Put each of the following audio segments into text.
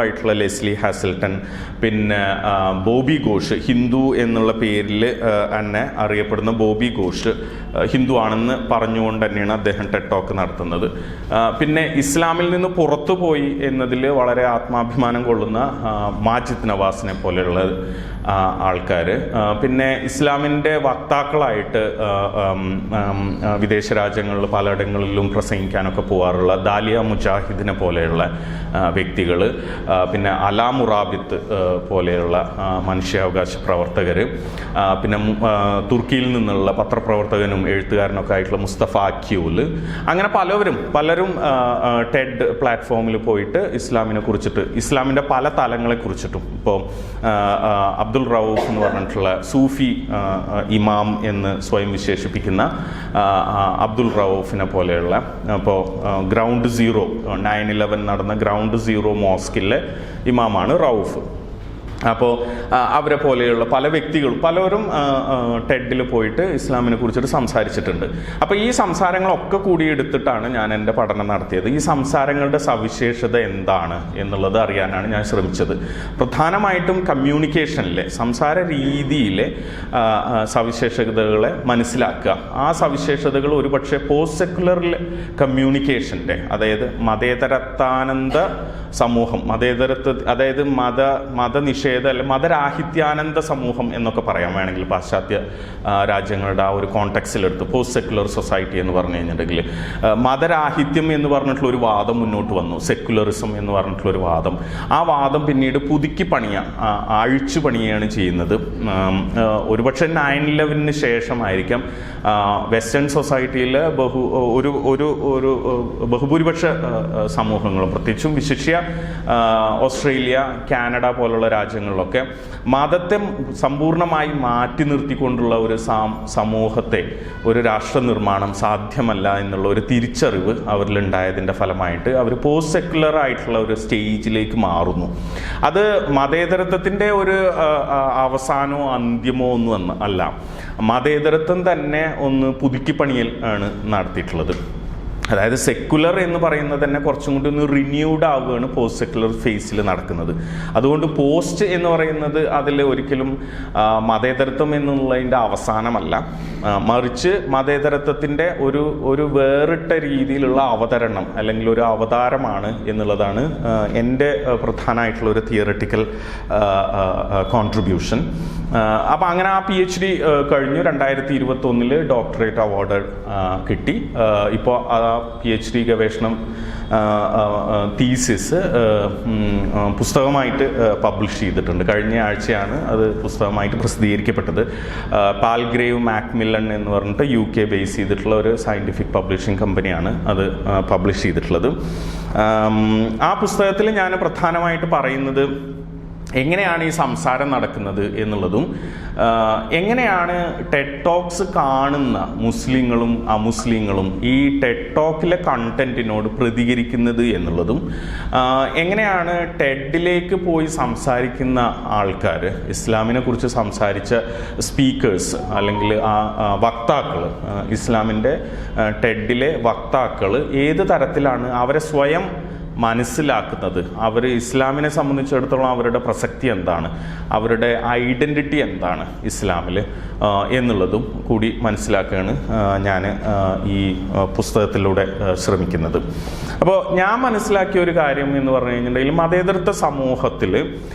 ആയിട്ടുള്ള ലെസ്ലി ഹാസിൽട്ടൺ പിന്നെ ബോബി ഘോഷ് ഹിന്ദു എന്നുള്ള പേരിൽ തന്നെ അറിയപ്പെടുന്ന ബോബി ഘോഷ് ഹിന്ദു ആണെന്ന് പറഞ്ഞുകൊണ്ട് തന്നെയാണ് അദ്ദേഹം ടെഡ് ടോക്ക് നടത്തുന്നത്. പിന്നെ ഇസ്ലാമിൽ നിന്ന് പുറത്തു പോയി എന്നതിൽ വളരെ ആത്മാഭിമാനം കൊള്ളുന്ന മാജിദ് നവാസിനെ പോലെയുള്ള ആൾക്കാർ പിന്നെ ഇസ്ലാമിന്റെ വക്താക്കളായിട്ട് വിദേശ രാജ്യങ്ങളിൽ പലയിടങ്ങളിലും പ്രസംഗിക്കാനൊക്കെ പോകാറുള്ള ദാലിയ മുജാഹിദിനെ പോലെയുള്ള വ്യക്തികൾ പിന്നെ അലാ മുറാബിത്ത് പോലെയുള്ള മനുഷ്യാവകാശ പ്രവർത്തകർ പിന്നെ തുർക്കിയിൽ നിന്നുള്ള പത്രപ്രവർത്തകനും എഴുത്തുകാരനൊക്കെ ആയിട്ടുള്ള മുസ്തഫ അക്യൂൽ അങ്ങനെ പലവരും പലരും ടെഡ് പ്ലാറ്റ്ഫോമിൽ പോയിട്ട് ഇസ്ലാമിനെ കുറിച്ചിട്ട് ഇസ്ലാമിന്റെ പല തലങ്ങളെ കുറിച്ചിട്ടും. ഇപ്പോൾ അബ്ദുൾ റൌഫ് എന്ന് പറഞ്ഞിട്ടുള്ള സൂഫി ഇമാം എന്ന് സ്വയം വിശേഷിപ്പിക്കുന്ന അബ്ദുൾ റൌഫിനെ പോലെയുള്ള അപ്പോൾ ഗ്രൗണ്ട് സീറോ നയൻ ഇലവൻ നടന്ന ഗ്രൗണ്ട് സീറോ മോസ്കിലെ ഇമാമാണ് റൌഫ് അപ്പോൾ അവരെ പോലെയുള്ള പല വ്യക്തികളും പലരും ടെഡിൽ പോയിട്ട് ഇസ്ലാമിനെ കുറിച്ചിട്ട് സംസാരിച്ചിട്ടുണ്ട്. അപ്പോൾ ഈ സംസാരങ്ങളൊക്കെ കൂടി എടുത്തിട്ടാണ് ഞാൻ എന്റെ പഠനം നടത്തിയത്. ഈ സംസാരങ്ങളുടെ സവിശേഷത എന്താണ് എന്നുള്ളത് അറിയാനാണ് ഞാൻ ശ്രമിച്ചത്. പ്രധാനമായിട്ടും കമ്മ്യൂണിക്കേഷനിലെ സംസാര രീതിയിലെ സവിശേഷതകളെ മനസ്സിലാക്കുക. ആ സവിശേഷതകൾ ഒരുപക്ഷെ പോസ്റ്റ് സെക്കുലർ കമ്മ്യൂണിക്കേഷന്റെ അതായത് മതേതരത്വാനന്ദ സമൂഹം മതേതരത്വ അതായത് മത മതനിഷേധ അല്ലെ മതരാഹിത്യാനന്ദ സമൂഹം എന്നൊക്കെ പറയാം. വേണമെങ്കിൽ പാശ്ചാത്യ രാജ്യങ്ങളുടെ ആ ഒരു കോൺടാക്സിലെടുത്ത് പോസ്റ്റ് സെക്കുലർ സൊസൈറ്റി എന്ന് പറഞ്ഞു കഴിഞ്ഞിട്ടുണ്ടെങ്കിൽ മതരാഹിത്യം എന്ന് പറഞ്ഞിട്ടുള്ള ഒരു വാദം മുന്നോട്ട് വന്നു. സെക്കുലറിസം എന്ന് പറഞ്ഞിട്ടുള്ള ഒരു വാദം. ആ വാദം പിന്നീട് പുതുക്കി പണിയ അഴിച്ചു പണിയാണ് ചെയ്യുന്നത്. ഒരുപക്ഷെ നയൻ ഇലവനിന് ശേഷമായിരിക്കാം വെസ്റ്റേൺ സൊസൈറ്റിയിൽ ബഹു ഒരു ഒരു ഒരു ബഹുഭൂരിപക്ഷ സമൂഹങ്ങളും. പ്രത്യേകിച്ചും വിശിഷ്യ ഓസ്ട്രേലിയ കാനഡ പോലുള്ള രാജ്യങ്ങളിലൊക്കെ മതത്തെ സമ്പൂർണമായി മാറ്റി നിർത്തിക്കൊണ്ടുള്ള ഒരു സമൂഹത്തെ ഒരു രാഷ്ട്ര നിർമ്മാണം സാധ്യമല്ല എന്നുള്ള ഒരു തിരിച്ചറിവ് അവരിലുണ്ടായതിന്റെ ഫലമായിട്ട് അവർ പോസ്റ്റ് സെക്കുലർ ആയിട്ടുള്ള ഒരു സ്റ്റേജിലേക്ക് മാറുന്നു. അത് മതേതരത്വത്തിന്റെ ഒരു അവസാനമോ അന്ത്യമോ ഒന്നും അല്ല. മതേതരത്വം തന്നെ ഒന്ന് പുതുക്കിപ്പണിയൽ ആണ് നടത്തിയിട്ടുള്ളത്. അതായത് സെക്കുലർ എന്ന് പറയുന്നത് തന്നെ കുറച്ചും കൂടി ഒന്ന് റിന്യൂഡ് ആവുകയാണ് പോസ്റ്റ് സെക്കുലർ ഫേസിൽ നടക്കുന്നത്. അതുകൊണ്ട് പോസ്റ്റ് എന്ന് പറയുന്നത് അതിൽ ഒരിക്കലും മതേതരത്വം എന്നുള്ളതിന്റെ അവസാനമല്ല. മറിച്ച് മതേതരത്വത്തിന്റെ ഒരു ഒരു വേറിട്ട രീതിയിലുള്ള അവതരണം അല്ലെങ്കിൽ ഒരു അവതാരമാണ് എന്നുള്ളതാണ് എന്റെ പ്രധാനമായിട്ടുള്ള ഒരു തിയറട്ടിക്കൽ കോൺട്രിബ്യൂഷൻ അപ്പോൾ അങ്ങനെ ആ പി എച്ച് ഡി കഴിഞ്ഞു. രണ്ടായിരത്തി ഇരുപത്തൊന്നിൽ ഡോക്ടറേറ്റ് അവാർഡ് കിട്ടി. ഇപ്പോൾ പി എച്ച് ഡി ഗവേഷണം തീസിസ് പുസ്തകമായിട്ട് പബ്ലിഷ് ചെയ്തിട്ടുണ്ട്. കഴിഞ്ഞ ആഴ്ചയാണ് അത് പുസ്തകമായിട്ട് പ്രസിദ്ധീകരിക്കപ്പെട്ടത്. പാൽഗ്രേവ് മാക്മില്ലൺ എന്ന് പറഞ്ഞിട്ട് യു കെ ബേസ് ചെയ്തിട്ടുള്ള ഒരു സയന്റിഫിക് പബ്ലിഷിംഗ് കമ്പനിയാണ് അത് പബ്ലിഷ് ചെയ്തിട്ടുള്ളത്. ആ പുസ്തകത്തിൽ ഞാൻ പ്രധാനമായിട്ട് പറയുന്നത് എങ്ങനെയാണ് ഈ സംസാരം നടക്കുന്നത് എന്നുള്ളതും എങ്ങനെയാണ് ടെക്ടോക്സ് കാണുന്ന മുസ്ലിങ്ങളും അമുസ്ലിങ്ങളും ഈ ടെക്ടോക്കിലെ കണ്ടന്റിനോട് പ്രതികരിക്കുന്നത് എന്നുള്ളതും എങ്ങനെയാണ് ടെഡിലേക്ക് പോയി സംസാരിക്കുന്ന ആൾക്കാർ ഇസ്ലാമിനെ കുറിച്ച് സംസാരിച്ച സ്പീക്കേഴ്സ് അല്ലെങ്കിൽ ആ വക്താക്കൾ ഇസ്ലാമിന്റെ ടെഡിലെ വക്താക്കൾ ഏത് തരത്തിലാണ് അവരെ സ്വയം മനസ്സിലാക്കുന്നത്. അവർ ഇസ്ലാമിനെ സംബന്ധിച്ചിടത്തോളം അവരുടെ പ്രസക്തി എന്താണ്? അവരുടെ ഐഡന്റിറ്റി എന്താണ് ഇസ്ലാമിൽ എന്നുള്ളതും കൂടി മനസ്സിലാക്കുകയാണ് ഞാൻ ഈ പുസ്തകത്തിലൂടെ ശ്രമിക്കുന്നത്. അപ്പോൾ ഞാൻ മനസ്സിലാക്കിയ ഒരു കാര്യം എന്ന് പറഞ്ഞു കഴിഞ്ഞിട്ടുണ്ടെങ്കിൽ മതേതരത്വ സമൂഹത്തിൽ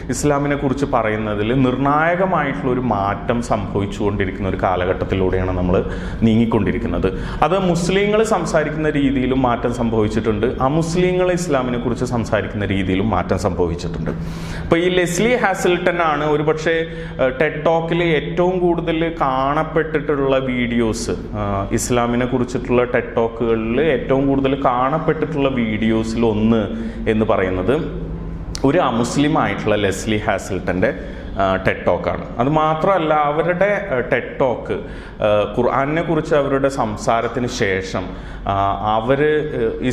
ഇസ്ലാമിനെ കുറിച്ച് പറയുന്നതിൽ നിർണായകമായിട്ടുള്ള ഒരു മാറ്റം സംഭവിച്ചുകൊണ്ടിരിക്കുന്ന ഒരു കാലഘട്ടത്തിലൂടെയാണ് നമ്മൾ നീങ്ങിക്കൊണ്ടിരിക്കുന്നത്. അത് മുസ്ലിങ്ങൾ സംസാരിക്കുന്ന രീതിയിലും മാറ്റം സംഭവിച്ചിട്ടുണ്ട്. അമുസ്ലിങ്ങൾ ഇസ്ലാമിനെ കുറിച്ച് സംസാരിക്കുന്ന രീതിയിലും മാറ്റം സംഭവിച്ചിട്ടുണ്ട്. അപ്പോൾ ഈ ലെസ്ലി ഹാസിൽട്ടൺ ആണ് ഒരുപക്ഷെ ടെഡ് ടോക്കിൽ ഏറ്റവും കൂടുതൽ കാണപ്പെട്ടിട്ടുള്ള വീഡിയോസ്. ഇസ്ലാമിനെ കുറിച്ചിട്ടുള്ള ടെഡ് ടോക്കുകളിൽ ഏറ്റവും കൂടുതൽ കാണപ്പെട്ടിട്ടുള്ള വീഡിയോസിൽ ഒന്ന് എന്ന് പറയുന്നത് ഒരു അമുസ്ലിം ആയിട്ടുള്ള ലെസ്ലി ഹാസിൽട്ടന്റെ ടെഡ് ടോക്കാണ് അത് മാത്രമല്ല അവരുടെ ടെഡ് ടോക്ക് ഖുർആാനിനെ കുറിച്ച് അവരുടെ സംസാരത്തിന് ശേഷം അവർ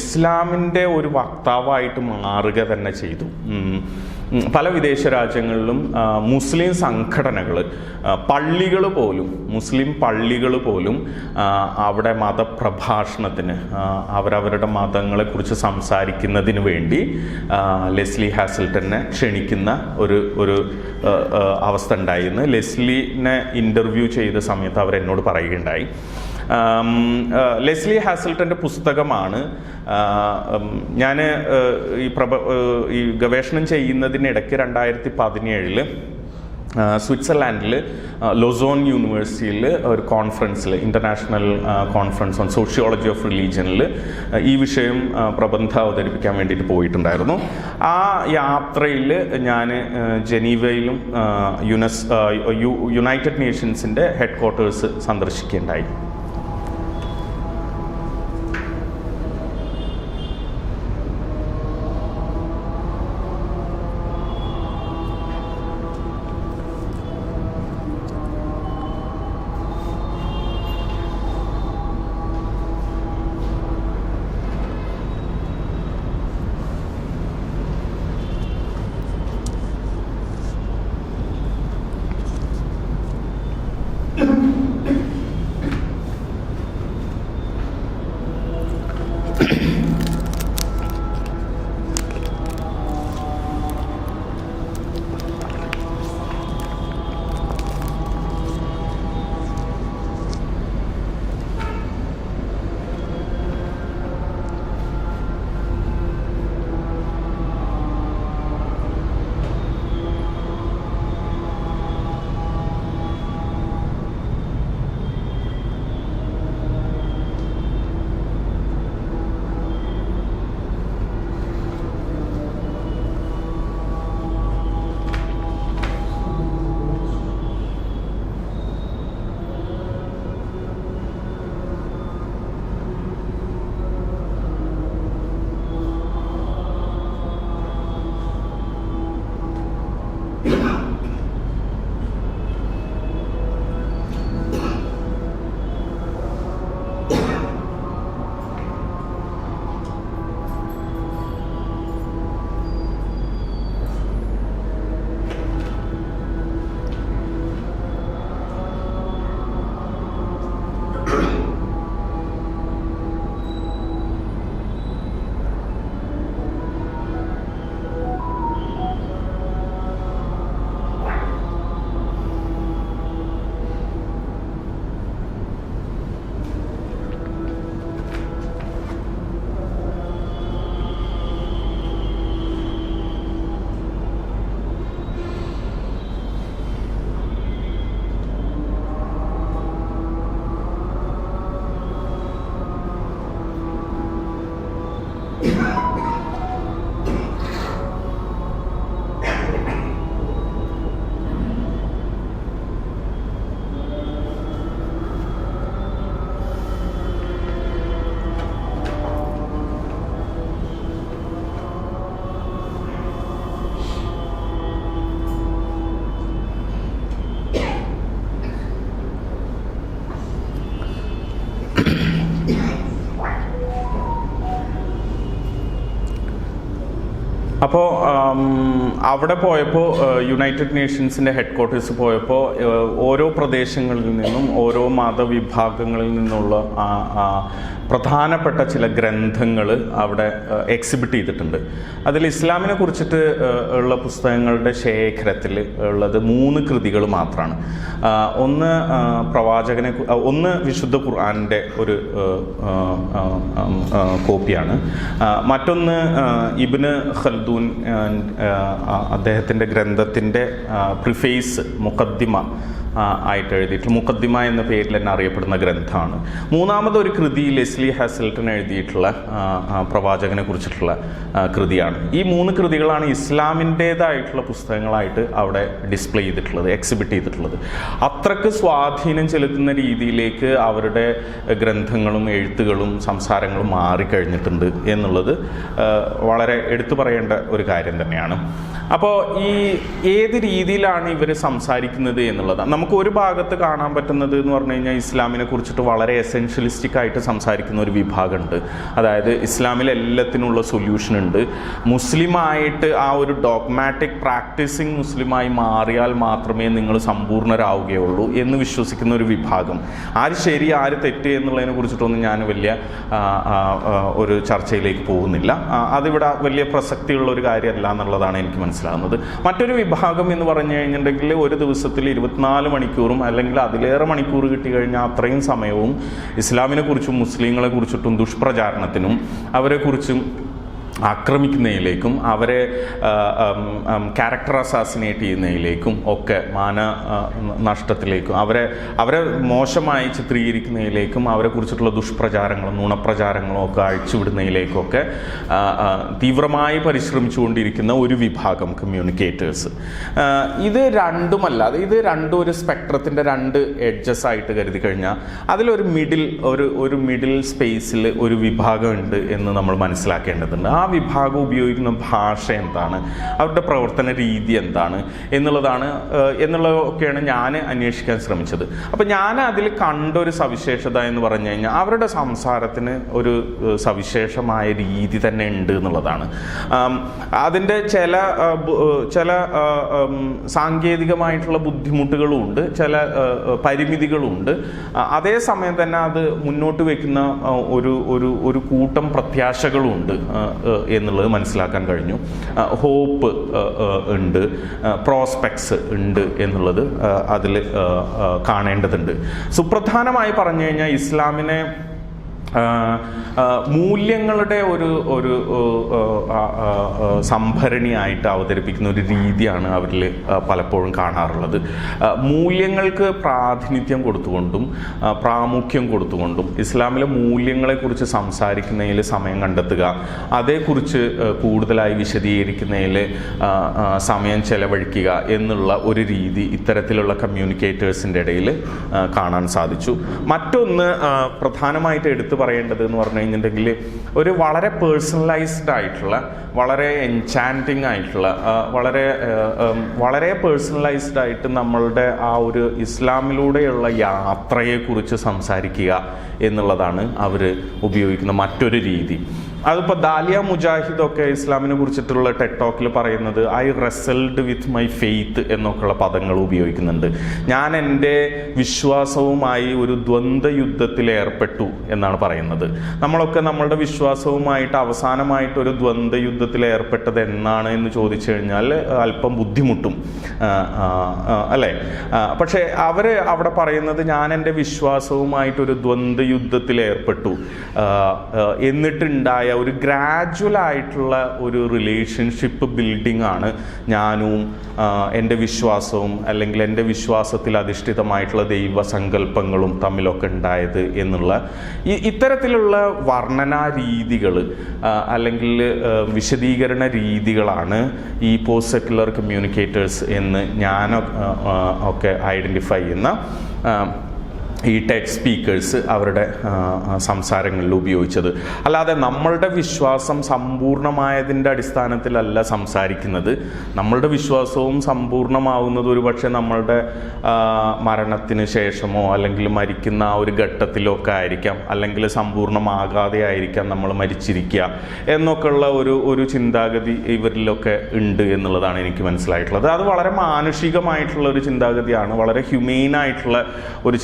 ഇസ്ലാമിന്റെ ഒരു വക്താവായിട്ട് മാറുക തന്നെ ചെയ്തു. പല വിദേശ രാജ്യങ്ങളിലും മുസ്ലിം സംഘടനകൾ പള്ളികൾ പോലും മുസ്ലിം പള്ളികൾ പോലും അവിടെ മതപ്രഭാഷണത്തിന് അവരവരുടെ മതങ്ങളെക്കുറിച്ച് സംസാരിക്കുന്നതിന് വേണ്ടി ലെസ്ലി ഹാസൽട്ടനെ ക്ഷണിക്കുന്ന ഒരു ഒരു അവസ്ഥ ഉണ്ടായിരുന്നു. ലെസ്ലിനെ ഇന്റർവ്യൂ ചെയ്ത സമയത്ത് അവരെന്നോട് പറയുകയുണ്ടായി. ലെസ്ലി ഹാസൽട്ടന്റെ പുസ്തകമാണ്. ഞാൻ ഈ പ്രഭ ഈ ഗവേഷണം ചെയ്യുന്നതിനിടയ്ക്ക് രണ്ടായിരത്തി പതിനേഴിൽ സ്വിറ്റ്സർലാൻഡിൽ ലൊസോൺ യൂണിവേഴ്സിറ്റിയിൽ ഒരു കോൺഫറൻസിൽ international conference on sociology of റിലീജിയനിൽ ഈ വിഷയം പ്രബന്ധം അവതരിപ്പിക്കാൻ വേണ്ടിയിട്ട് പോയിട്ടുണ്ടായിരുന്നു. ആ യാത്രയിൽ ഞാൻ ജനീവയിലും യുനെസ് യുണൈറ്റഡ് നേഷൻസിന്റെ ഹെഡ് ക്വാർട്ടേഴ്സ് സന്ദർശിക്കുകയുണ്ടായി. അപ്പോൾ അവിടെ പോയപ്പോൾ യുണൈറ്റഡ് നേഷൻസിന്റെ ഹെഡ് ക്വാർട്ടേഴ്സ് പോയപ്പോൾ ഓരോ പ്രദേശങ്ങളിൽ നിന്നും ഓരോ മതവിഭാഗങ്ങളിൽ നിന്നുള്ള പ്രധാനപ്പെട്ട ചില ഗ്രന്ഥങ്ങൾ അവിടെ എക്സിബിറ്റ് ചെയ്തിട്ടുണ്ട്. അതിൽ ഇസ്ലാമിനെ കുറിച്ചിട്ട് ഉള്ള പുസ്തകങ്ങളുടെ ശേഖരത്തിൽ ഉള്ളത് മൂന്ന് കൃതികൾ മാത്രമാണ് ഒന്ന് പ്രവാചകനെ ഒന്ന് വിശുദ്ധ ഖുർആാനിന്റെ ഒരു കോപ്പിയാണ്. മറ്റൊന്ന് ഇബ്ന് ഖൽദൂൻ അദ്ദേഹത്തിന്റെ ഗ്രന്ഥത്തിന്റെ പ്രിഫേസ് മുഖദ്ദിമ. ആയിട്ട് എഴുതിയിട്ടുള്ള മുഖദ്ദിമ എന്ന പേരിൽ തന്നെ അറിയപ്പെടുന്ന ഗ്രന്ഥമാണ്. മൂന്നാമത് ഒരു കൃതി ലെസ്ലി ഹാസൽട്ടൺ എഴുതിയിട്ടുള്ള പ്രവാചകനെ കുറിച്ചിട്ടുള്ള കൃതിയാണ്. ഈ മൂന്ന് കൃതികളാണ് ഇസ്ലാമിന്റേതായിട്ടുള്ള പുസ്തകങ്ങളായിട്ട് അവിടെ ഡിസ്പ്ലേ ചെയ്തിട്ടുള്ളത് എക്സിബിറ്റ് ചെയ്തിട്ടുള്ളത്. അത്രയ്ക്ക് സ്വാധീനം ചെലുത്തുന്ന രീതിയിലേക്ക് അവരുടെ ഗ്രന്ഥങ്ങളും എഴുത്തുകളും സംസാരങ്ങളും മാറിക്കഴിഞ്ഞിട്ടുണ്ട് എന്നുള്ളത് വളരെ എടുത്തു പറയേണ്ട ഒരു കാര്യം തന്നെയാണ്. അപ്പോൾ ഈ ഏത് രീതിയിലാണ് ഇവർ സംസാരിക്കുന്നത് എന്നുള്ളത്? നമുക്ക് ഒരു ഭാഗത്ത് കാണാൻ പറ്റുന്നത് എന്ന് പറഞ്ഞു കഴിഞ്ഞാൽ ഇസ്ലാമിനെ കുറിച്ചിട്ട് വളരെ എസെൻഷ്യലിസ്റ്റിക് ആയിട്ട് സംസാരിക്കുന്ന ഒരു വിഭാഗമുണ്ട്. അതായത് ഇസ്ലാമിൽ എല്ലാത്തിനുള്ള സൊല്യൂഷൻ ഉണ്ട്. മുസ്ലിമായിട്ട് ആ ഒരു ഡോഗ്മാറ്റിക് പ്രാക്ടീസിങ് മുസ്ലിമായി മാറിയാൽ മാത്രമേ നിങ്ങൾ സമ്പൂർണരാവുകയുള്ളൂ എന്ന് വിശ്വസിക്കുന്ന ഒരു വിഭാഗം. ആര് ശരി ആര് തെറ്റ് എന്നുള്ളതിനെ കുറിച്ചിട്ടൊന്നും ഞാൻ വലിയ ഒരു ചർച്ചയിലേക്ക് പോകുന്നില്ല. അതിവിടെ വലിയ പ്രസക്തിയുള്ള ഒരു കാര്യമല്ല എന്നുള്ളതാണ് എനിക്ക് മനസ്സിലാകുന്നത് മറ്റൊരു വിഭാഗം എന്ന് പറഞ്ഞു കഴിഞ്ഞിട്ടുണ്ടെങ്കിൽ ഒരു ദിവസത്തിൽ ഇരുപത്തിനാല് മണിക്കൂറും അല്ലെങ്കിൽ അതിലേറെ മണിക്കൂർ കിട്ടി കഴിഞ്ഞാൽ അത്രയും സമയവും ഇസ്ലാമിനെ കുറിച്ചും മുസ്ലിങ്ങളെ കുറിച്ചിട്ടും ദുഷ്പ്രചാരണത്തിനും അവരെക്കുറിച്ചും ആക്രമിക്കുന്നതിലേക്കും അവരെ ക്യാരക്ടർ അസാസിനേറ്റ് ചെയ്യുന്നതിലേക്കും ഒക്കെ മാന നഷ്ടത്തിലേക്കും അവരെ അവരെ മോശമായി ചിത്രീകരിക്കുന്നതിലേക്കും അവരെ കുറിച്ചിട്ടുള്ള ദുഷ്പ്രചാരങ്ങളും നുണപ്രചാരങ്ങളും ഒക്കെ അഴിച്ചുവിടുന്നതിലേക്കൊക്കെ തീവ്രമായി പരിശ്രമിച്ചുകൊണ്ടിരിക്കുന്ന ഒരു വിഭാഗം കമ്മ്യൂണിക്കേറ്റേഴ്സ് ഇത് രണ്ടുമല്ലാതെ ഇത് രണ്ടും ഒരു സ്പെക്ട്രത്തിന്റെ രണ്ട് എഡ്ജസ് ആയിട്ട് കരുതി കഴിഞ്ഞാൽ അതിലൊരു മിഡിൽ ഒരു ഒരു മിഡിൽ സ്പേസിൽ ഒരു വിഭാഗം ഉണ്ട് എന്ന് നമ്മൾ മനസ്സിലാക്കേണ്ടതുണ്ട്. ആ വിഭാഗം ഉപയോഗിക്കുന്ന ഭാഷ എന്താണ്? അവരുടെ പ്രവർത്തന രീതി എന്താണ്? എന്നുള്ളതാണ് എന്നുള്ളതൊക്കെയാണ് ഞാൻ അന്വേഷിക്കാൻ ശ്രമിച്ചത്. അപ്പം ഞാൻ അതിൽ കണ്ട ഒരു സവിശേഷത എന്ന് പറഞ്ഞു കഴിഞ്ഞാൽ അവരുടെ സംസാരത്തിന് ഒരു സവിശേഷമായ രീതി തന്നെ ഉണ്ട് എന്നുള്ളതാണ്. അതിന്റെ ചില ചില സാങ്കേതികമായിട്ടുള്ള ബുദ്ധിമുട്ടുകളും ഉണ്ട് ചില പരിമിതികളുമുണ്ട് അതേസമയം തന്നെ അത് മുന്നോട്ട് വെക്കുന്ന ഒരു ഒരു ഒരു കൂട്ടം പ്രത്യാശകളും ഉണ്ട്. ആ, ഏഹ്, എന്നുള്ളത് മനസ്സിലാക്കാൻ കഴിഞ്ഞു. ഹോപ്പ് ഉണ്ട്. പ്രോസ്പെക്ട്സ് ഉണ്ട് എന്നുള്ളത് അതിൽ കാണേണ്ടതുണ്ട്. സുപ്രധാനമായി പറഞ്ഞു കഴിഞ്ഞാൽ ഇസ്ലാമിനെ മൂല്യങ്ങളുടെ ഒരു ഒരു സംഭരണിയായിട്ട് അവതരിപ്പിക്കുന്ന ഒരു രീതിയാണ് അവരിൽ പലപ്പോഴും കാണാറുള്ളത്. മൂല്യങ്ങൾക്ക് പ്രാതിനിധ്യം കൊടുത്തുകൊണ്ടും പ്രാമുഖ്യം കൊടുത്തുകൊണ്ടും ഇസ്ലാമിലെ മൂല്യങ്ങളെക്കുറിച്ച് സംസാരിക്കുന്നതിൽ സമയം കണ്ടെത്തുക അതേക്കുറിച്ച് കൂടുതലായി വിശദീകരിക്കുന്നതിൽ സമയം ചെലവഴിക്കുക എന്നുള്ള ഒരു രീതി ഇത്തരത്തിലുള്ള കമ്മ്യൂണിക്കേറ്റേഴ്സിന്റെ ഇടയിൽ കാണാൻ സാധിച്ചു. മറ്റൊന്ന് പ്രധാനമായിട്ട് എടുത്തു പറയേണ്ടത് എന്ന് പറഞ്ഞു കഴിഞ്ഞിട്ടുണ്ടെങ്കിൽ ഒരു വളരെ പേഴ്സണലൈസ്ഡ് ആയിട്ടുള്ള വളരെ എൻചാന്റിങ് ആയിട്ടുള്ള വളരെ വളരെ പേഴ്സണലൈസ്ഡ് ആയിട്ട് നമ്മളുടെ ആ ഒരു ഇസ്ലാമിലൂടെയുള്ള യാത്രയെക്കുറിച്ച് സംസാരിക്കുക എന്നുള്ളതാണ് അവർ ഉപയോഗിക്കുന്ന മറ്റൊരു രീതി. അതിപ്പോൾ ദാലിയ മുജാഹിദ് ഒക്കെ ഇസ്ലാമിനെ കുറിച്ചിട്ടുള്ള ടെക്ടോക്കിൽ പറയുന്നത് I wrestled with my faith എന്നൊക്കെയുള്ള പദങ്ങൾ ഉപയോഗിക്കുന്നുണ്ട്. ഞാൻ എന്റെ വിശ്വാസവുമായി ഒരു ദ്വന്ദ്വ യുദ്ധത്തിൽ ഏർപ്പെട്ടു എന്നാണ് പറയുന്നത്. നമ്മളൊക്കെ നമ്മളുടെ വിശ്വാസവുമായിട്ട് അവസാനമായിട്ട് ഒരു ദ്വന്ദ്വ യുദ്ധത്തിൽ ഏർപ്പെട്ടത് എന്നാണ് എന്ന് ചോദിച്ചു കഴിഞ്ഞാൽ അല്പം ബുദ്ധിമുട്ടും അല്ലേ? പക്ഷേ അവർ അവിടെ പറയുന്നത് ഞാൻ എന്റെ വിശ്വാസവുമായിട്ട് ഒരു ദ്വന്ദ്വ യുദ്ധത്തിൽ ഏർപ്പെട്ടു ആ, എന്നിട്ടുണ്ടായ ഒരു ഗ്രാജുവൽ ആയിട്ടുള്ള ഒരു റിലേഷൻഷിപ്പ് ബിൽഡിംഗ് ആണ് ഞാനും എന്റെ വിശ്വാസവും അല്ലെങ്കിൽ എന്റെ വിശ്വാസത്തിൽ അധിഷ്ഠിതമായിട്ടുള്ള ദൈവസങ്കല്പങ്ങളും തമ്മിലൊക്കെ ഉണ്ടായത് എന്നുള്ള ഈ ഇത്തരത്തിലുള്ള വർണനാ രീതികൾ അല്ലെങ്കിൽ വിശദീകരണ രീതികളാണ് ഈ പോസ്റ്റ് സെക്കുലർ കമ്മ്യൂണിക്കേറ്റേഴ്സ് എന്ന് ഞാൻ ഒക്കെ ഐഡന്റിഫൈ ചെയ്യുന്ന ഈ ടെക് സ്പീക്കേഴ്സ് അവരുടെ സംസാരങ്ങളിൽ ഉപയോഗിച്ചത്. അല്ലാതെ നമ്മളുടെ വിശ്വാസം സമ്പൂർണമായതിന്റെ അടിസ്ഥാനത്തിലല്ല സംസാരിക്കുന്നത്. നമ്മളുടെ വിശ്വാസവും സമ്പൂർണമാവുന്നത് ഒരു പക്ഷേ നമ്മളുടെ മരണത്തിന് ശേഷമോ അല്ലെങ്കിൽ മരിക്കുന്ന ആ ഒരു ഘട്ടത്തിലോ ഒക്കെ ആയിരിക്കാം. അല്ലെങ്കിൽ സമ്പൂർണമാകാതെ ആയിരിക്കാം നമ്മൾ മരിച്ചിരിക്കുക. എന്നൊക്കെയുള്ള ഒരു ഒരു ചിന്താഗതി ഇവരിലൊക്കെ ഉണ്ട് എന്നുള്ളതാണ് എനിക്ക് മനസ്സിലായിട്ടുള്ളത്. അത് വളരെ മാനുഷികമായിട്ടുള്ള ഒരു ചിന്താഗതിയാണ്. വളരെ ഹ്യൂമെയിൻ ആയിട്ടുള്ള ഒരു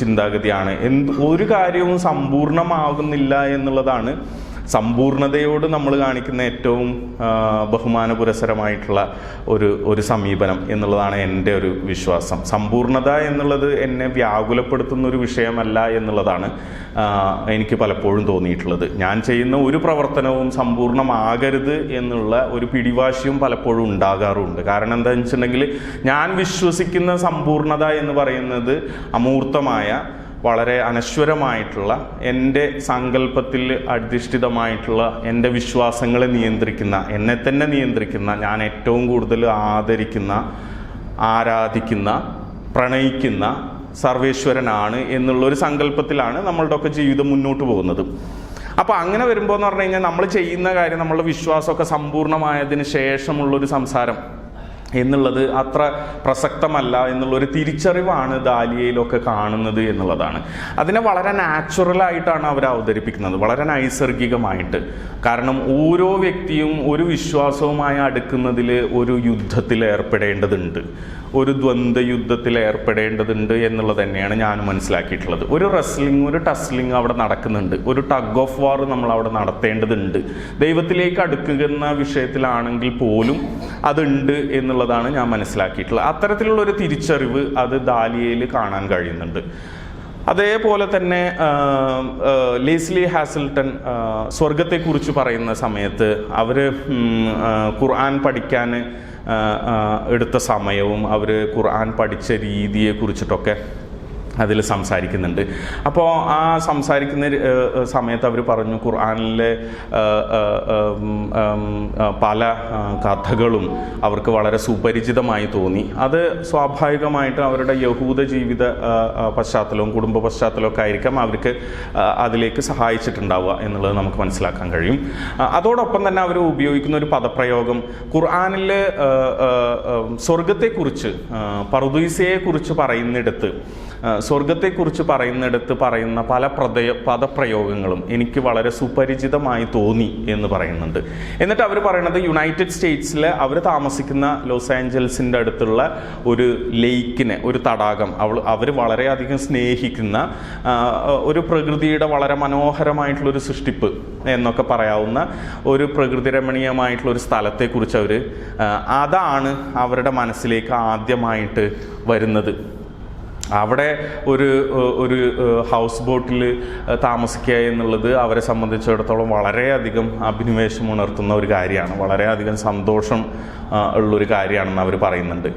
ചിന്താഗതിയാണ് എന്ത് ഒരു കാര്യവും സമ്പൂർണമാകുന്നില്ല എന്നുള്ളതാണ് സമ്പൂർണതയോട് നമ്മൾ കാണിക്കുന്ന ഏറ്റവും ബഹുമാന പുരസരമായിട്ടുള്ള ഒരു ഒരു സമീപനം എന്നുള്ളതാണ് എന്റെ ഒരു വിശ്വാസം. സമ്പൂർണത എന്നുള്ളത് എന്നെ വ്യാകുലപ്പെടുത്തുന്ന ഒരു വിഷയമല്ല എന്നുള്ളതാണ് എനിക്ക് പലപ്പോഴും തോന്നിയിട്ടുള്ളത്. ഞാൻ ചെയ്യുന്ന ഒരു പ്രവർത്തനവും സമ്പൂർണമാകരുത് എന്നുള്ള ഒരു പിടിവാശിയും പലപ്പോഴും ഉണ്ടാകാറുണ്ട്. കാരണം എന്താണെന്ന് വെച്ചിട്ടുണ്ടെങ്കിൽ ഞാൻ വിശ്വസിക്കുന്ന സമ്പൂർണത എന്ന് പറയുന്നത് അമൂർത്തമായ വളരെ അനശ്വരമായിട്ടുള്ള എന്റെ സങ്കല്പത്തിൽ അധിഷ്ഠിതമായിട്ടുള്ള എന്റെ വിശ്വാസങ്ങളെ നിയന്ത്രിക്കുന്ന എന്നെ തന്നെ നിയന്ത്രിക്കുന്ന ഞാൻ ഏറ്റവും കൂടുതൽ ആദരിക്കുന്ന ആരാധിക്കുന്ന പ്രണയിക്കുന്ന സർവേശ്വരനാണ് എന്നുള്ളൊരു സങ്കല്പത്തിലാണ് നമ്മളുടെ ഒക്കെ ജീവിതം മുന്നോട്ട് പോകുന്നത്. അപ്പോൾ അങ്ങനെ വരുമ്പോൾ എന്ന് പറഞ്ഞു കഴിഞ്ഞാൽ നമ്മൾ ചെയ്യുന്ന കാര്യം നമ്മളുടെ വിശ്വാസമൊക്കെ സമ്പൂർണമായതിന് ശേഷമുള്ളൊരു സംസാരം. എന്നുള്ളത് അത്ര പ്രസക്തമല്ല എന്നുള്ളൊരു തിരിച്ചറിവാണ് ദാലിയയിലൊക്കെ കാണുന്നത് എന്നുള്ളതാണ്. അതിനെ വളരെ നാച്ചുറലായിട്ടാണ് അവർ അവതരിപ്പിക്കുന്നത്. വളരെ നൈസർഗികമായിട്ട്. കാരണം ഓരോ വ്യക്തിയും ഒരു വിശ്വാസവുമായി അടുക്കുന്നതിൽ ഒരു യുദ്ധത്തിൽ ഏർപ്പെടേണ്ടതുണ്ട്. ഒരു ദ്വന്ദ്വ യുദ്ധത്തിൽ ഏർപ്പെടേണ്ടതുണ്ട് എന്നുള്ളത് തന്നെയാണ് ഞാൻ മനസ്സിലാക്കിയിട്ടുള്ളത്. ഒരു റെസ്ലിംഗ് ഒരു ടസ്ലിംഗ് അവിടെ നടക്കുന്നുണ്ട്. ഒരു ടഗ് ഓഫ് വാർ നമ്മൾ അവിടെ നടത്തേണ്ടതുണ്ട്. ദൈവത്തിലേക്ക് അടുക്കുന്ന വിഷയത്തിലാണെങ്കിൽ പോലും അതുണ്ട് എന്നുള്ളതാണ് ഞാൻ മനസ്സിലാക്കിയിട്ടുള്ളത്. അത്തരത്തിലുള്ള ഒരു തിരിച്ചറിവ് അത് ദാലിയയിൽ കാണാൻ കഴിയുന്നുണ്ട്. അതേപോലെ തന്നെ ലേസ്ലി ഹാസിൽട്ടൺ സ്വർഗത്തെക്കുറിച്ച് പറയുന്ന സമയത്ത് അവർ ഖുർആൻ പഠിക്കാൻ എടുത്ത സമയവും അവർ ഖുർആൻ പഠിച്ച രീതിയെ കുറിച്ചിട്ടൊക്കെ അതിൽ സംസാരിക്കുന്നുണ്ട്. അപ്പോൾ ആ സംസാരിക്കുന്ന സമയത്ത് അവർ പറഞ്ഞു ഖുർആാനിലെ പല കഥകളും അവർക്ക് വളരെ സുപരിചിതമായി തോന്നി. അത് സ്വാഭാവികമായിട്ടും അവരുടെ യഹൂദ ജീവിത പശ്ചാത്തലവും കുടുംബ പശ്ചാത്തലവും ഒക്കെ ആയിരിക്കാം അവർക്ക് അതിലേക്ക് സഹായിച്ചിട്ടുണ്ടാവുക എന്നുള്ളത് നമുക്ക് മനസ്സിലാക്കാൻ കഴിയും. അതോടൊപ്പം തന്നെ അവർ ഉപയോഗിക്കുന്ന ഒരു പദപ്രയോഗം ഖുർആാനിൽ സ്വർഗത്തെക്കുറിച്ച് പറുദീസയെക്കുറിച്ച് പറയുന്നിടത്ത് സ്വർഗത്തെക്കുറിച്ച് പറയുന്നിടത്ത് പറയുന്ന പല പ്രദയ പദപ്രയോഗങ്ങളും എനിക്ക് വളരെ സുപരിചിതമായി തോന്നി എന്ന് പറയുന്നുണ്ട്. എന്നിട്ട് അവർ പറയുന്നത് യുണൈറ്റഡ് സ്റ്റേറ്റ്സിൽ അവർ താമസിക്കുന്ന ലോസ് ആഞ്ചൽസിന്റെ അടുത്തുള്ള ഒരു ലേക്കിനെ ഒരു തടാകം. അവൾ അവർ വളരെയധികം സ്നേഹിക്കുന്ന ഒരു പ്രകൃതിയുടെ വളരെ മനോഹരമായിട്ടുള്ള ഒരു സൃഷ്ടിപ്പ് എന്നൊക്കെ പറയാവുന്ന ഒരു പ്രകൃതി രമണീയമായിട്ടുള്ള ഒരു സ്ഥലത്തെക്കുറിച്ച് അവർ അതാണ് അവരുടെ മനസ്സിലേക്ക് ആദ്യമായിട്ട് വരുന്നത്. അവിടെ ഒരു ഒരു ഹൗസ് ബോട്ടിൽ താമസിക്കുക എന്നുള്ളത് അവരെ സംബന്ധിച്ചിടത്തോളം വളരെയധികം അഭിനിവേശം ഉണർത്തുന്ന ഒരു കാര്യമാണ്. വളരെയധികം സന്തോഷം ഉള്ളൊരു കാര്യമാണെന്ന് അവർ പറയുന്നുണ്ട്.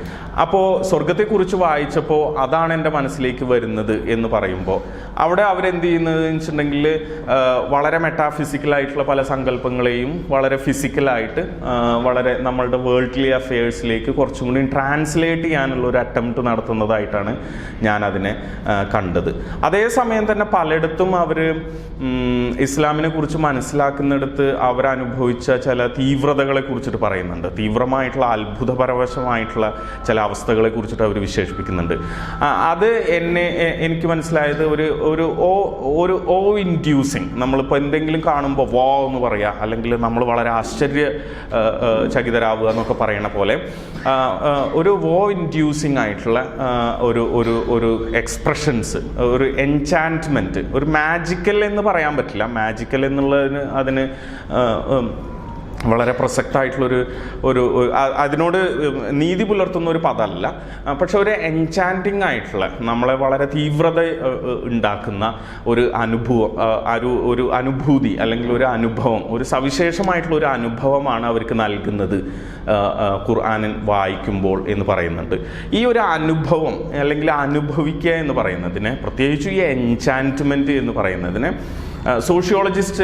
അപ്പോൾ സ്വർഗത്തെക്കുറിച്ച് വായിച്ചപ്പോൾ അതാണ് എന്റെ മനസ്സിലേക്ക് വരുന്നത് എന്ന് പറയുമ്പോൾ അവിടെ അവരെന്ത് ചെയ്യുന്നത് വെച്ചിട്ടുണ്ടെങ്കിൽ വളരെ മെറ്റാഫിസിക്കലായിട്ടുള്ള പല സങ്കല്പങ്ങളെയും വളരെ ഫിസിക്കലായിട്ട് വളരെ നമ്മളുടെ വേൾഡ്ലി അഫയേഴ്സിലേക്ക് കുറച്ചും കൂടി ട്രാൻസ്ലേറ്റ് ചെയ്യാനുള്ള ഒരു അറ്റംപ്റ്റ് നടത്തുന്നതായിട്ടാണ് ഞാൻ അതിനെ കണ്ടത്. അതേസമയം തന്നെ പലയിടത്തും അവർ ഇസ്ലാമിനെ കുറിച്ച് മനസ്സിലാക്കുന്നിടത്ത് അവരനുഭവിച്ച ചില തീവ്രതകളെ കുറിച്ചിട്ട് പറയുന്നുണ്ട്. തീവ്രമായിട്ടുള്ള അത്ഭുതപരവശമായിട്ടുള്ള ചില അവസ്ഥകളെ കുറിച്ചിട്ട് അവർ വിശേഷിപ്പിക്കുന്നുണ്ട്. അത് എന്നെ എനിക്ക് മനസ്സിലായത് ഒരു ഒരു ഓ ഒരു ഓ ഇൻഡ്യൂസിങ് നമ്മളിപ്പോൾ എന്തെങ്കിലും കാണുമ്പോൾ വോ എന്ന് പറയുക അല്ലെങ്കിൽ നമ്മൾ വളരെ ആശ്ചര്യ ചകിതരാവുക എന്നൊക്കെ പറയണ പോലെ ഒരു വോ ഇൻഡ്യൂസിങ് ആയിട്ടുള്ള ഒരു ഒരു ഒരു എക്സ്പ്രഷൻസ് ഒരു എൻചാന്റ്മെന്റ് ഒരു മാജിക്കൽ എന്ന് പറയാൻ പറ്റില്ല. മാജിക്കൽ എന്നുള്ളതിന് അതിന് വളരെ പ്രസക്തമായിട്ടുള്ളൊരു ഒരു അതിനോട് നീതി പുലർത്തുന്ന ഒരു പദമല്ല. പക്ഷെ ഒരു എൻചാന്റിങ് ആയിട്ടുള്ള നമ്മളെ വളരെ തീവ്രത ഉണ്ടാക്കുന്ന ഒരു അനുഭവം ഒരു ഒരു അനുഭൂതി അല്ലെങ്കിൽ ഒരു അനുഭവം ഒരു സവിശേഷമായിട്ടുള്ള ഒരു അനുഭവമാണ് അവർക്ക് നൽകുന്നത് ആ, വായിക്കുമ്പോൾ എന്ന് പറയുന്നുണ്ട്. ഈ ഒരു അനുഭവം അല്ലെങ്കിൽ അനുഭവിക്കുക എന്ന് പറയുന്നതിന് പ്രത്യേകിച്ച് ഈ എൻചാന്റ്മെന്റ് എന്ന് പറയുന്നതിന് സോഷ്യോളജിസ്റ്റ്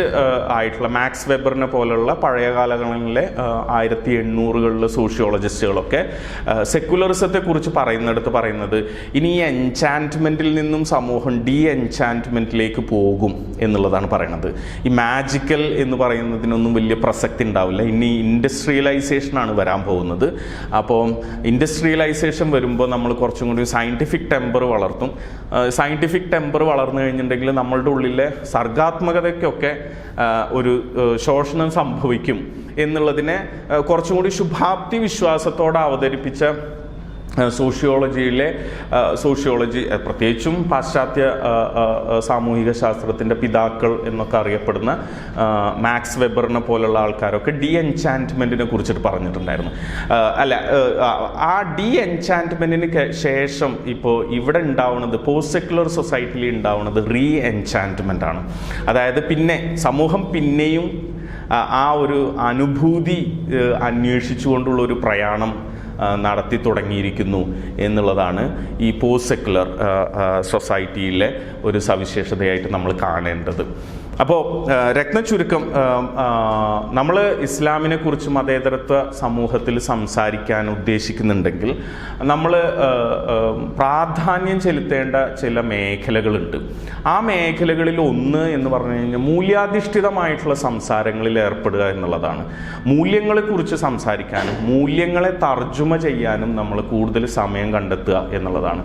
ആയിട്ടുള്ള മാക്സ് വെബറിനെ പോലെയുള്ള പഴയ കാലങ്ങളിലെ ആയിരത്തി എണ്ണൂറുകളിലെ സോഷ്യോളജിസ്റ്റുകളൊക്കെ സെക്കുലറിസത്തെ കുറിച്ച് പറയുന്നിടത്ത് പറയുന്നത് ഇനി ഈ എൻചാന്റ്മെന്റിൽ നിന്നും സമൂഹം ഡി എൻചാന്റ്മെന്റിലേക്ക് പോകും എന്നുള്ളതാണ് പറയുന്നത് ഈ മാജിക്കൽ എന്ന് പറയുന്നതിനൊന്നും വലിയ പ്രസക്തി ഉണ്ടാവില്ല. ഇനി ഇൻഡസ്ട്രിയലൈസേഷനാണ് വരാൻ പോകുന്നത്. അപ്പോൾ ഇൻഡസ്ട്രിയലൈസേഷൻ വരുമ്പോൾ നമ്മൾ കുറച്ചും കൂടി സയന്റിഫിക് ടെമ്പർ വളർത്തും. സയന്റിഫിക് ടെമ്പർ വളർന്നു കഴിഞ്ഞിട്ടുണ്ടെങ്കിൽ നമ്മളുടെ ഉള്ളിലെ സർഗാത്മകതയ്ക്കൊക്കെ ഒരു ശോഷണം സംഭവിക്കും എന്നുള്ളതിനെ കുറച്ചും കൂടി ശുഭാപ്തി വിശ്വാസത്തോടെ അവതരിപ്പിച്ച സോഷ്യോളജിയിലെ സോഷ്യോളജി പ്രത്യേകിച്ചും പാശ്ചാത്യ സാമൂഹിക ശാസ്ത്രത്തിന്റെ പിതാക്കൾ എന്നൊക്കെ അറിയപ്പെടുന്ന മാക്സ് വെബറിനെ പോലുള്ള ആൾക്കാരൊക്കെ ഡി എൻചാന്റ്മെന്റിനെ കുറിച്ചിട്ട് പറഞ്ഞിട്ടുണ്ടായിരുന്നു. അല്ല ആ, ഡി എൻചാന്റ്മെന്റിന് ശേഷം ഇപ്പോൾ ഇവിടെ ഉണ്ടാവുന്നത് പോസ്റ്റ് സെക്യുലർ സൊസൈറ്റിയിൽ ഉണ്ടാവുന്നത് റീ എൻചാന്റ്മെന്റ് ആണ് അതായത് പിന്നെ സമൂഹം പിന്നെയും ആ, ഒരു അനുഭൂതി അന്വേഷിച്ചുകൊണ്ടുള്ള ഒരു പ്രയാണം നടത്തി തുടങ്ങിയിരിക്കുന്നു എന്നുള്ളതാണ് ഈ പോസ്റ്റ് സെക്കുലർ സൊസൈറ്റിയിലെ ഒരു സവിശേഷതയായിട്ട് നമ്മൾ കാണേണ്ടത്. അപ്പോൾ രത്നചുരുക്കം നമ്മൾ ഇസ്ലാമിനെ കുറിച്ച് മതേതരത്വ സമൂഹത്തിൽ സംസാരിക്കാൻ ഉദ്ദേശിക്കുന്നുണ്ടെങ്കിൽ നമ്മൾ പ്രാധാന്യം ചെലുത്തേണ്ട ചില മേഖലകളുണ്ട്. ആ മേഖലകളിൽ ഒന്ന് എന്ന് പറഞ്ഞു കഴിഞ്ഞാൽ മൂല്യാധിഷ്ഠിതമായിട്ടുള്ള സംസാരങ്ങളിൽ ഏർപ്പെടുക എന്നുള്ളതാണ്. മൂല്യങ്ങളെക്കുറിച്ച് സംസാരിക്കാനും മൂല്യങ്ങളെ തർജമ ചെയ്യാനും നമ്മൾ കൂടുതൽ സമയം കണ്ടെത്തുക എന്നുള്ളതാണ്.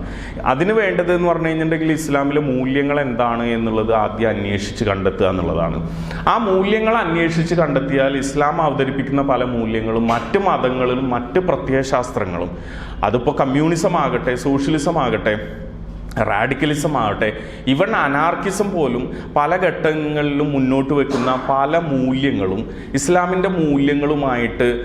അതിന് വേണ്ടത് എന്ന് പറഞ്ഞു കഴിഞ്ഞിട്ടുണ്ടെങ്കിൽ ഇസ്ലാമിലെ മൂല്യങ്ങൾ എന്താണ് എന്നുള്ളത് ആദ്യം അന്വേഷിച്ച് കണ്ടെത്തുക എന്നുള്ളതാണ്. ആ മൂല്യങ്ങൾ അന്വേഷിച്ച് കണ്ടെത്തിയാൽ ഇസ്ലാം അവതരിപ്പിക്കുന്ന പല മൂല്യങ്ങളും മറ്റ് മതങ്ങളിലും മറ്റ് പ്രത്യയശാസ്ത്രങ്ങളും. അതിപ്പോൾ കമ്മ്യൂണിസം ആകട്ടെ സോഷ്യലിസം ആകട്ടെ റാഡിക്കലിസം ആവട്ടെ ഇവൺ അനാർക്കിസം പോലും പല ഘട്ടങ്ങളിലും മുന്നോട്ട് വെക്കുന്ന പല മൂല്യങ്ങളും ഇസ്ലാമിന്റെ മൂല്യങ്ങളുമായിട്ട്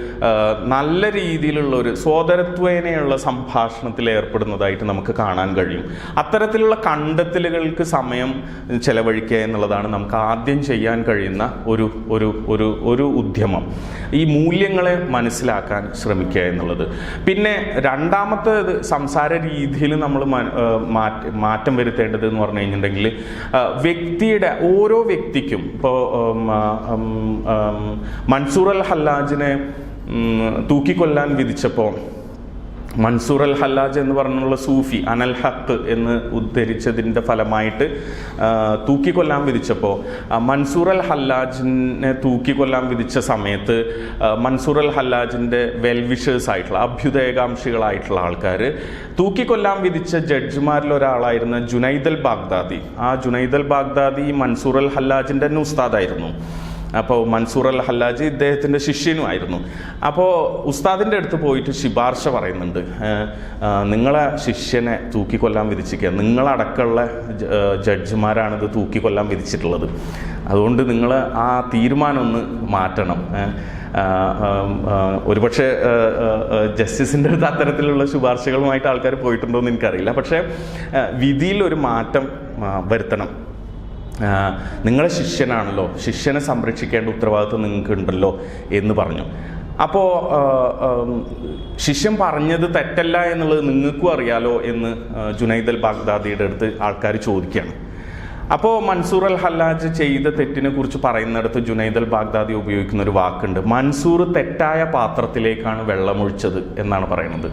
നല്ല രീതിയിലുള്ള ഒരു സോദരത്വേനയുള്ള സംഭാഷണത്തിൽ ഏർപ്പെടുന്നതായിട്ട് നമുക്ക് കാണാൻ കഴിയും. അത്തരത്തിലുള്ള കണ്ടെത്തലുകൾക്ക് സമയം ചെലവഴിക്കുക എന്നുള്ളതാണ് നമുക്ക് ആദ്യം ചെയ്യാൻ കഴിയുന്ന ഒരു ഒരു ഒരു ഒരു ഉദ്യമം. ഈ മൂല്യങ്ങളെ മനസ്സിലാക്കാൻ ശ്രമിക്കുക എന്നുള്ളത്. പിന്നെ രണ്ടാമത്തേത് സംസാര രീതിയിൽ നമ്മൾ മ- മാറ്റ വരുത്തേണ്ടത് എന്ന് പറഞ്ഞു കഴിഞ്ഞിട്ടുണ്ടെങ്കിൽ വ്യക്തിയുടെ ഓരോ വ്യക്തിക്കും ഇപ്പോൾ മൻസൂർ അൽ ഹല്ലാജിനെ തൂക്കിക്കൊല്ലാൻ വിധിച്ചപ്പോൾ മൻസൂർ അൽ ഹല്ലാജ് എന്ന് പറഞ്ഞുള്ള സൂഫി അനൽ ഹക്ക് എന്ന് ഉദ്ധരിച്ചതിന്റെ ഫലമായിട്ട് തൂക്കിക്കൊല്ലാൻ വിധിച്ചപ്പോൾ മൻസൂർ അൽ ഹല്ലാജിനെ തൂക്കിക്കൊല്ലാൻ വിധിച്ച സമയത്ത് മൻസൂർ അൽ ഹല്ലാജിന്റെ വെൽവിഷേഴ്സ് ആയിട്ടുള്ള അഭ്യുദയകാംക്ഷികളായിട്ടുള്ള ആൾക്കാർ തൂക്കിക്കൊല്ലാൻ വിധിച്ച ജഡ്ജിമാരിൽ ഒരാളായിരുന്ന ജുനൈദൽ ബാഗ്ദാദി ആ ജുനൈദൽ ബാഗ്ദാദി മൻസൂർ അൽ ഹല്ലാജിന്റെ തന്നെ ഉസ്താദായിരുന്നു. അപ്പോൾ മൻസൂർ അൽ ഹല്ലാജ് ഇദ്ദേഹത്തിന്റെ ശിഷ്യനുമായിരുന്നു. അപ്പോൾ ഉസ്താദിന്റെ അടുത്ത് പോയിട്ട് ശിപാർശ പറയുന്നുണ്ട്. നിങ്ങളെ ശിഷ്യനെ തൂക്കിക്കൊല്ലാൻ വിധിച്ചിരിക്കുക നിങ്ങളടക്കമുള്ള ജഡ്ജിമാരാണിത് തൂക്കിക്കൊല്ലാൻ വിധിച്ചിട്ടുള്ളത്. അതുകൊണ്ട് നിങ്ങൾ ആ തീരുമാനം ഒന്ന് മാറ്റണം ഒരുപക്ഷെ ജസ്റ്റിസിന്റെ അടുത്ത് അത്തരത്തിലുള്ള ശുപാർശകളുമായിട്ട് ആൾക്കാർ പോയിട്ടുണ്ടോ എന്ന് എനിക്കറിയില്ല. പക്ഷേ വിധിയിൽ ഒരു മാറ്റം വരുത്തണം. നിങ്ങളെ ശിഷ്യനാണല്ലോ. ശിഷ്യനെ സംരക്ഷിക്കേണ്ട ഉത്തരവാദിത്വം നിങ്ങൾക്കുണ്ടല്ലോ എന്ന് പറഞ്ഞു. അപ്പോൾ ശിഷ്യൻ പറഞ്ഞത് തെറ്റല്ല എന്നുള്ളത് നിങ്ങൾക്കും അറിയാലോ എന്ന് ജുനൈദൽ ബാഗ്ദാദിയുടെ അടുത്ത് ആൾക്കാർ ചോദിക്കുകയാണ്. അപ്പോൾ മൻസൂർ അൽ ഹല്ലാജ് ചെയ്ത തെറ്റിനെ കുറിച്ച് പറയുന്നിടത്ത് ജുനൈദ് അൽ ബാഗ്ദാദി ഉപയോഗിക്കുന്ന ഒരു വാക്കുണ്ട്. മൻസൂർ തെറ്റായ പാത്രത്തിലേക്കാണ് വെള്ളമൊഴിച്ചത് എന്നാണ് പറയുന്നത്.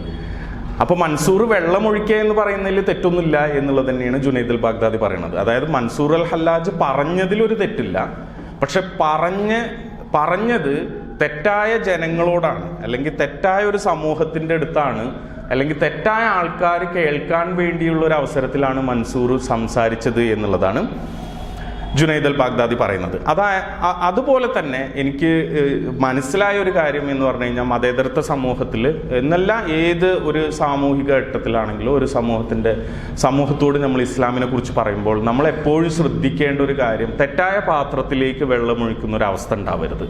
അപ്പോൾ മൻസൂർ വെള്ളമൊഴിക്കുക എന്ന് പറയുന്നതിൽ തെറ്റൊന്നുമില്ല എന്നുള്ളത് തന്നെയാണ് ജുനൈദ് അൽ ബാഗ്ദാദി പറയുന്നത് അതായത് മൻസൂർ അൽ ഹല്ലാജ് പറഞ്ഞതിൽ ഒരു തെറ്റില്ല. പക്ഷെ പറഞ്ഞ് പറഞ്ഞത് തെറ്റായ ജനങ്ങളോടാണ്. അല്ലെങ്കിൽ തെറ്റായ ഒരു സമൂഹത്തിന്റെ അടുത്താണ്. അല്ലെങ്കിൽ തെറ്റായ ആൾക്കാർ കേൾക്കാൻ വേണ്ടിയുള്ള ഒരു അവസരത്തിലാണ് മൻസൂർ സംസാരിച്ചത് എന്നുള്ളതാണ് ജുനൈദ് അൽ ബാഗ്ദാദി പറയുന്നത്. അതാ അതുപോലെ തന്നെ എനിക്ക് മനസ്സിലായ ഒരു കാര്യം എന്ന് പറഞ്ഞു കഴിഞ്ഞാൽ മതേതരത്വ സമൂഹത്തിൽ എന്നല്ല ഏത് ഒരു സാമൂഹിക ഘട്ടത്തിലാണെങ്കിലും ഒരു സമൂഹത്തിന്റെ സമൂഹത്തോട് നമ്മൾ ഇസ്ലാമിനെ കുറിച്ച് പറയുമ്പോൾ നമ്മൾ എപ്പോഴും ശ്രദ്ധിക്കേണ്ട ഒരു കാര്യം തെറ്റായ പാത്രത്തിലേക്ക് വെള്ളമൊഴിക്കുന്ന ഒരു അവസ്ഥ ഉണ്ടാവരുത്.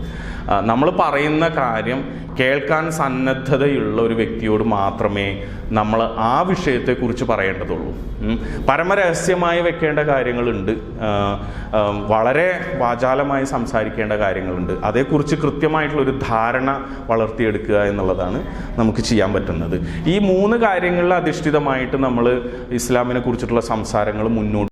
നമ്മൾ പറയുന്ന കാര്യം കേൾക്കാൻ സന്നദ്ധതയുള്ള ഒരു വ്യക്തിയോട് മാത്രമേ നമ്മൾ ആ വിഷയത്തെക്കുറിച്ച് പറയേണ്ടതുള്ളൂ. പരമരഹസ്യമായി വെക്കേണ്ട കാര്യങ്ങളുണ്ട്. വളരെ വാചാലമായി സംസാരിക്കേണ്ട കാര്യങ്ങളുണ്ട്. അതേക്കുറിച്ച് കൃത്യമായിട്ടുള്ള ഒരു ധാരണ വളർത്തിയെടുക്കുക എന്നുള്ളതാണ് നമുക്ക് ചെയ്യാൻ പറ്റുന്നത്. ഈ മൂന്ന് കാര്യങ്ങളിൽ അധിഷ്ഠിതമായിട്ട് നമ്മൾ ഇസ്ലാമിനെ കുറിച്ചിട്ടുള്ള സംസാരങ്ങൾ മുന്നോട്ട്